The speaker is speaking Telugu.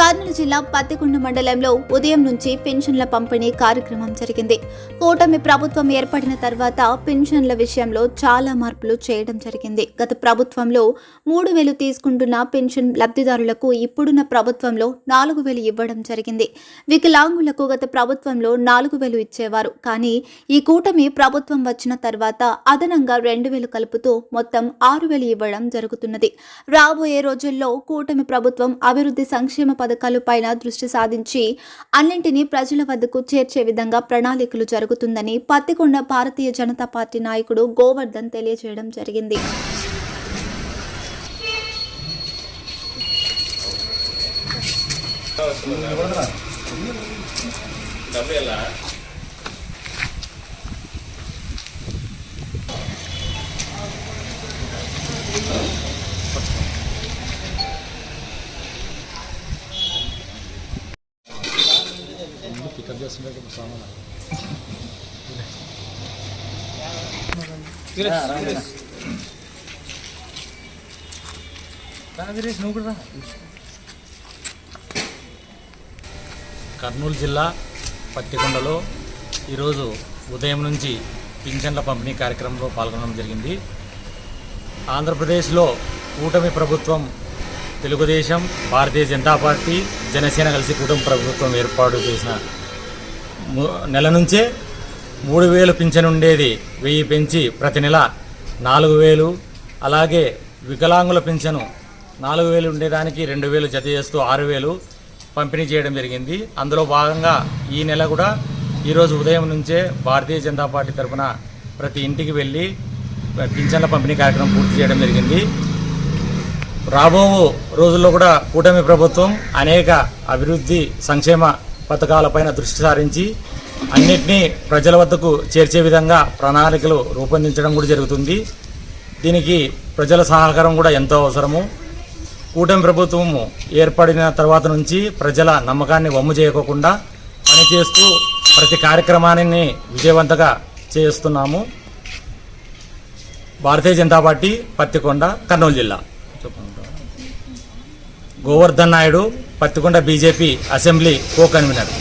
कानून నెల్లూరు జిల్లా పత్తికొండ మండలంలో ఉదయం నుంచి పెన్షన్ల పంపిణీ కార్యక్రమం జరిగింది. కూటమి ప్రభుత్వం ఏర్పడిన తర్వాత పెన్షన్ల విషయంలో చాలా మార్పులు చేయడం జరిగింది. గత ప్రభుత్వంలో మూడు వేలు తీసుకుంటున్న పెన్షన్ లబ్ధిదారులకు ఇప్పుడున్న ప్రభుత్వంలో నాలుగు వేలు ఇవ్వడం జరిగింది. వికలాంగులకు గత ప్రభుత్వంలో నాలుగు వేలు ఇచ్చేవారు. కానీ ఈ కూటమి ప్రభుత్వం వచ్చిన తర్వాత అదనంగా రెండు వేలు కలుపుతూ మొత్తం ఆరు వేలు ఇవ్వడం జరుగుతున్నది. రాబోయే రోజుల్లో కూటమి ప్రభుత్వం అభివృద్ధి సంక్షేమ పథకాలు పైన దృష్టి సాధించి అన్నింటినీ ప్రజల వద్దకు చేర్చే విధంగా ప్రణాళికలు జరుగుతుందని పత్తికొండ భారతీయ జనతా పార్టీ నాయకుడు గోవర్ధన్ తెలియజేయడం జరిగింది. పికప్ ఇప్పుడు సామాన్ కర్నూలు జిల్లా పత్తికొండలో ఈరోజు ఉదయం నుంచి పింఛన్ల పంపిణీ కార్యక్రమంలో పాల్గొనడం జరిగింది. ఆంధ్రప్రదేశ్లో కూటమి ప్రభుత్వం తెలుగుదేశం భారతీయ జనతా పార్టీ జనసేన కలిసి కూటమి ప్రభుత్వం ఏర్పాటు చేసిన నెల నుంచే మూడు వేలు పింఛన్ ఉండేది. వెయ్యి పెంచి ప్రతి నెల నాలుగు వేలు. అలాగే వికలాంగుల పింఛను నాలుగు వేలు ఉండేదానికి రెండు వేలు జత చేస్తూ ఆరు వేలు పంపిణీ చేయడం జరిగింది. అందులో భాగంగా ఈ నెల కూడా ఈరోజు ఉదయం నుంచే భారతీయ జనతా పార్టీ తరఫున ప్రతి ఇంటికి వెళ్ళి పింఛన్ల పంపిణీ కార్యక్రమం పూర్తి చేయడం జరిగింది. రాబో రోజుల్లో కూడా కూటమి ప్రభుత్వం అనేక అభివృద్ధి సంక్షేమ పథకాలపైన దృష్టి సారించి అన్నిటినీ ప్రజల వద్దకు చేర్చే విధంగా ప్రణాళికలు రూపొందించడం కూడా జరుగుతుంది. దీనికి ప్రజల సహకారం కూడా ఎంతో అవసరము. కూటమి ప్రభుత్వము ఏర్పడిన తర్వాత నుంచి ప్రజల నమ్మకాన్ని వమ్ము చేయకోకుండా పనిచేస్తూ ప్రతి కార్యక్రమాన్ని విజయవంతంగా చేస్తున్నాము. భారతీయ జనతా పార్టీ పత్తికొండ కర్నూలు జిల్లా. Govardhan Naidu Pattikonda BJP assembly co convener